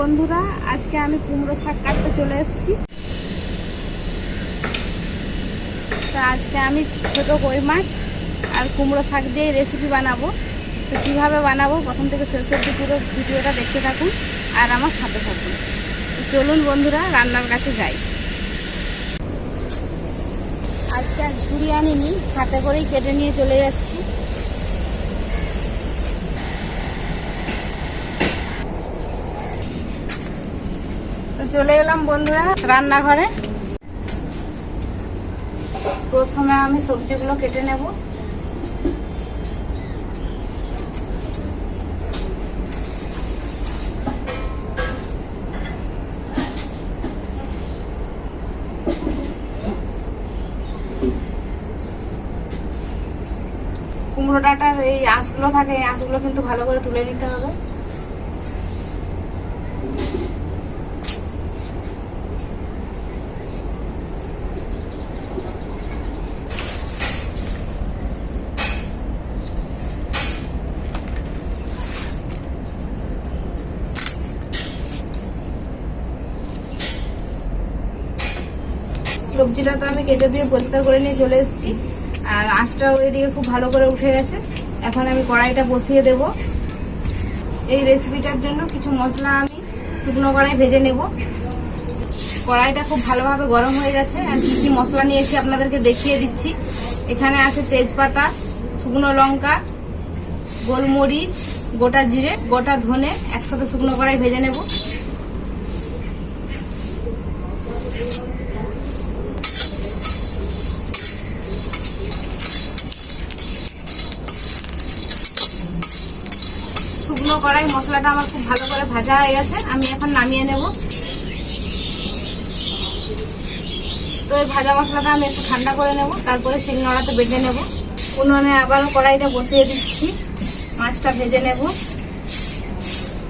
বন্ধুরা, আজকে আমি কুমড়ো শাক কাটতে চলে এসেছি। তো আজকে আমি ছোট কই মাছ আর কুমড়ো শাক দিয়ে রেসিপি বানাবো। তো কীভাবে বানাবো, প্রথম থেকে শেষ অবধি পুরো ভিডিওটা দেখতে থাকুন আর আমার সাথে থাকুন। তো চলুন বন্ধুরা, রান্নার কাছে যাই। আজকে আর ঝুড়ি আনিনি, হাতে করেই কেটে নিয়ে চলে যাচ্ছি। চলে এলাম বন্ধুরা রান্নাঘরে। প্রথমে আমি সবজিগুলো কেটে নেব। কুমড়ো ডাটার এই আঁশগুলো থাকে, এই আঁশগুলো কিন্তু ভালো করে তুলে নিতে হবে। সবজিটা তো আমি কেটে দিয়ে পরিষ্কার করে নিয়ে চলে এসেছি। আর আঁচটাও এদিকে খুব ভালো করে উঠে গেছে। এখন আমি কড়াইটা বসিয়ে দেব। এই রেসিপিটার জন্য কিছু মশলা আমি শুকনো কড়াই ভেজে নেব। কড়াইটা খুব ভালোভাবে গরম হয়ে গেছে। আর কী কী মশলা নিয়েছি আপনাদেরকে দেখিয়ে দিচ্ছি। এখানে আছে তেজপাতা, শুকনো লঙ্কা, গোলমরিচ, গোটা জিরে, গোটা ধনে একসাথে শুকনো কড়াই ভেজে নেব শুকনো কড়াই মশলাটা আমার খুব ভালো করে ভাজা হয়ে গেছে, আমি এখন নামিয়ে নেব। তো এই ভাজা মশলাটা আমি একটু ঠান্ডা করে নেব, তারপরে শিলনোড়াতে বেটে নেব। উনুনে আবার কড়াইটা বসিয়ে দিচ্ছি, মাছটা ভেজে নেব।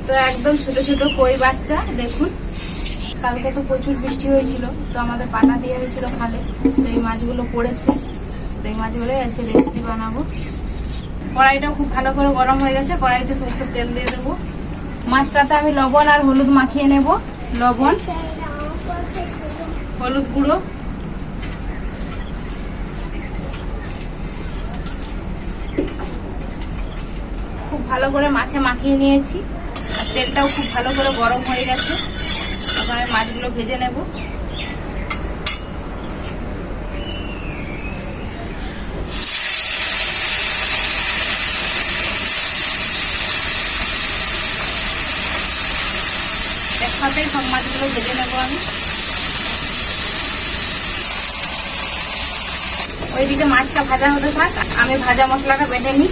তো একদম ছোট ছোট কই বাচ্চা, দেখুন, কালকে তো প্রচুর বৃষ্টি হয়েছিল, তো আমাদের পাটা দিয়ে হয়েছিল খালে, তো এই মাছগুলো পড়েছে, তো এই মাছগুলোই আজকে রেসিপি বানাবো। কড়াইটাও খুব ভালো করে গরম হয়ে গেছে। কড়াইতে সরষের তেল দিয়ে দেবো। মাছটাতে আমি লবণ আর হলুদ মাখিয়ে নেব। লবণ, হলুদ গুঁড়ো। খুব ভালো করে মাছে মাখিয়ে নিয়েছি। তেলটাও খুব ভালো করে গরম হয়ে গেছে। আমি মাছগুলো ভেজে নেব। একসাথেই সব মাছগুলো ভেজে নেব আমি। ওইদিকে মাছটা ভাজা হতে থাক, আমি ভাজা মশলাটা বেটে নিই।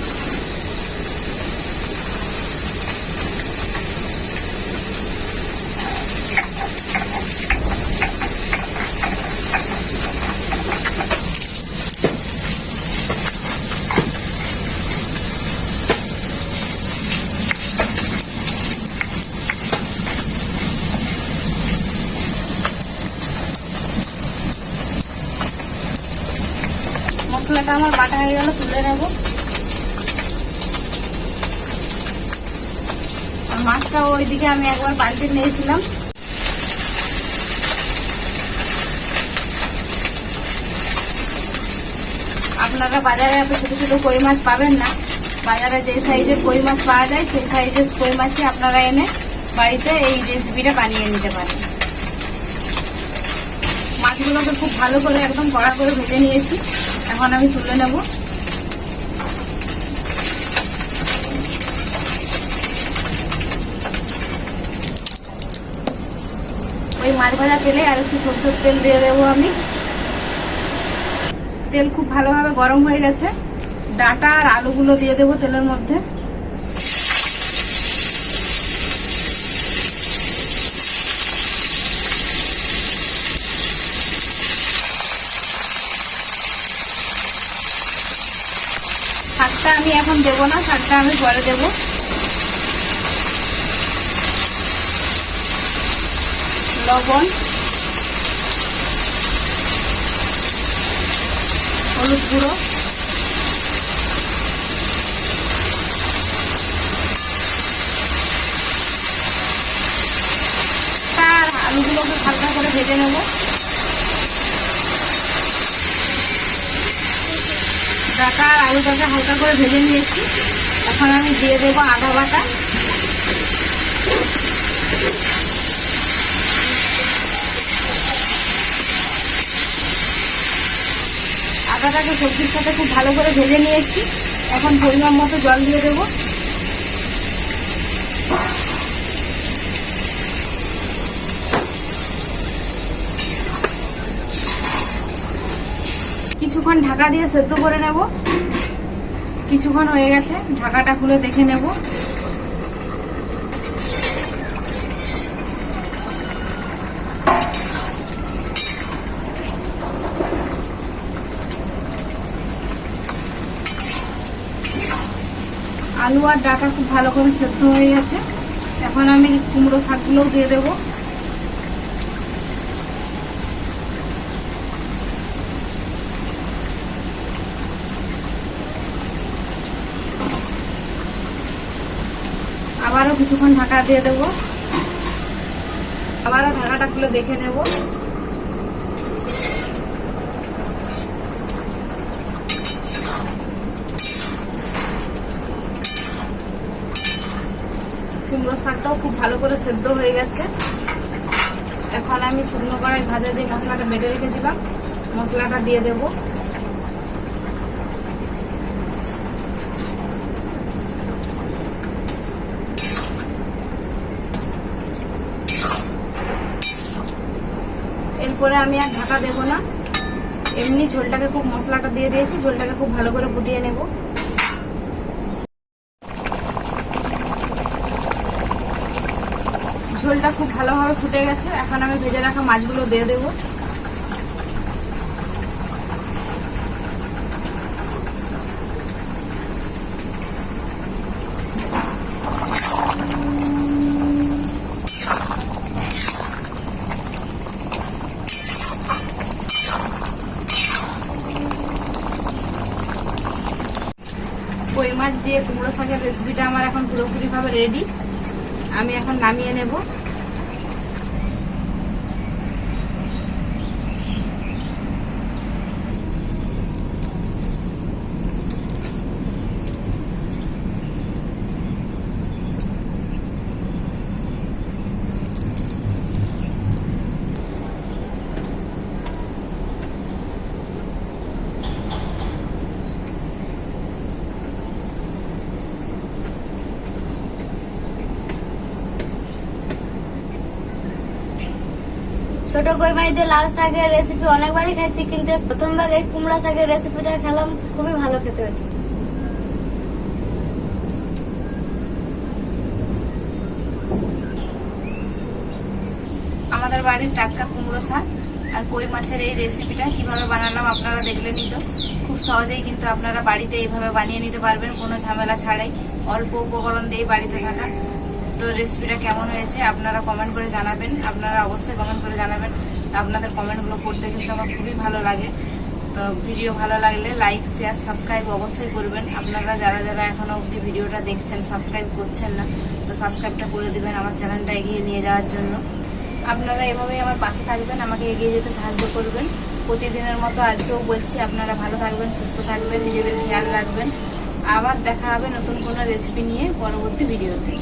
মশলাটা আমার বাটা হয়ে গেল, তুলে নেব। আর মাছটাও ওইদিকে আমি একবার পাল্টে নিয়েছিলাম। আপনারা বাজারে এত ছোট ছোট কই মাছ পাবেন না। বাজারে যে সাইজের কই মাছ পাওয়া যায়, সেই সাইজের কই মাছই আপনারা এনে বাড়িতে এই রেসিপিটা বানিয়ে নিতে পারেন। মাছগুলোকে খুব ভালো করে একদম কড়া করে ভেজে নিয়েছি। এখন আমি তুলে নেব। ওই মাছ ভাজা তেলে আর একটু সরষের তেল দিয়ে দেবো আমি। তেল খুব ভালোভাবে গরম হয়ে গেছে। ডাটা আর আলুগুলো দিয়ে দেবো তেলের মধ্যে। শাকটা আমি এখন দেবো না, শাকটা আমি পরে দেবো। লবণ, হলুদ গুঁড়ো। আলুগুলোকে হালকা করে ভেজে নেব ডাটা আর আলুটাকে হালকা করে ভেজে নিয়েছি। এখন আমি দিয়ে দেবো আদা বাটা। আদাটাকে সবজির সাথে খুব ভালো করে ভেজে নিয়েছি। এখন পরিমাণ মতো জল দিয়ে দেবো। কিছুক্ষণ ঢাকা দিয়ে সেদ্ধ করে নেব। কিছুক্ষণ হয়ে গেছে, ঢাকাটা খুলে দেখে নেব। আলু আর ডাটা খুব ভালো করে সেদ্ধ হয়ে গেছে। এখন আমি কুমড়ো শাকগুলোও দিয়ে দেবো আবারও কিছুক্ষণ ঢাকা দিয়ে দেব। আবারও ঢাকাটা খুলে দেখে নেব। কুমড়ো শাকটাও খুব ভালো করে সেদ্ধ হয়ে গেছে। এখন আমি শুকনো কড়াই ভাজা যে মশলাটা বেটে রেখেছিলাম, মশলাটা দিয়ে দেবো। এরপরে আমি আর ঢাকা দেবো না। এমনি ঝোলটাকে খুব মশলাটা দিয়ে দিয়েছি, ঝোলটাকে খুব ভালো করে ফুটিয়ে নেব। ঝোলটা খুব ভালোভাবে ফুটে গেছে, এখন আমি ভেজে রাখা মাছগুলো দিয়ে দেবো কই মাছ দিয়ে কুমড়ো শাকের রেসিপিটা আমার এখন পুরোপুরিভাবে রেডি আমি এখন নামিয়ে নেব। ছোট কই মাছ দিয়ে লাউ শাকের রেসিপি অনেকবারই খাচ্ছি কিন্তু প্রথমবার এই কুমড়া শাকের রেসিপিটা খেলাম, খুবই ভালো খেতে হচ্ছে আমাদের বাড়ির টাটকা কুমড়ো শাক আর কই মাছের এই রেসিপিটা কীভাবে বানালাম আপনারা দেখলেনই তো খুব সহজেই কিন্তু আপনারা বাড়িতে এইভাবে বানিয়ে নিতে পারবেন, কোনো ঝামেলা ছাড়াই। অল্প উপকরণ দিয়েই বাড়িতে থাকা। তো রেসিপিটা কেমন হয়েছে আপনারা কমেন্ট করে জানাবেন। আপনারা অবশ্যই কমেন্ট করে জানাবেন। আপনাদের কমেন্টগুলো পড়তে কিন্তু আমার খুবই ভালো লাগে। তো ভিডিও ভালো লাগলে লাইক শেয়ার সাবস্ক্রাইব অবশ্যই করবেন। আপনারা যারা যারা এখনও অবধি ভিডিওটা দেখছেন সাবস্ক্রাইব করছেন না, তো সাবস্ক্রাইবটা করে দেবেন আমার চ্যানেলটা এগিয়ে নিয়ে যাওয়ার জন্য। আপনারা এভাবেই আমার পাশে থাকবেন, আমাকে এগিয়ে যেতে সাহায্য করবেন। প্রতিদিনের মতো আজকেও বলছি, আপনারা ভালো থাকবেন, সুস্থ থাকবেন, নিজেদের খেয়াল রাখবেন। আবার দেখা হবে নতুন কোনো রেসিপি নিয়ে পরবর্তী ভিডিওতে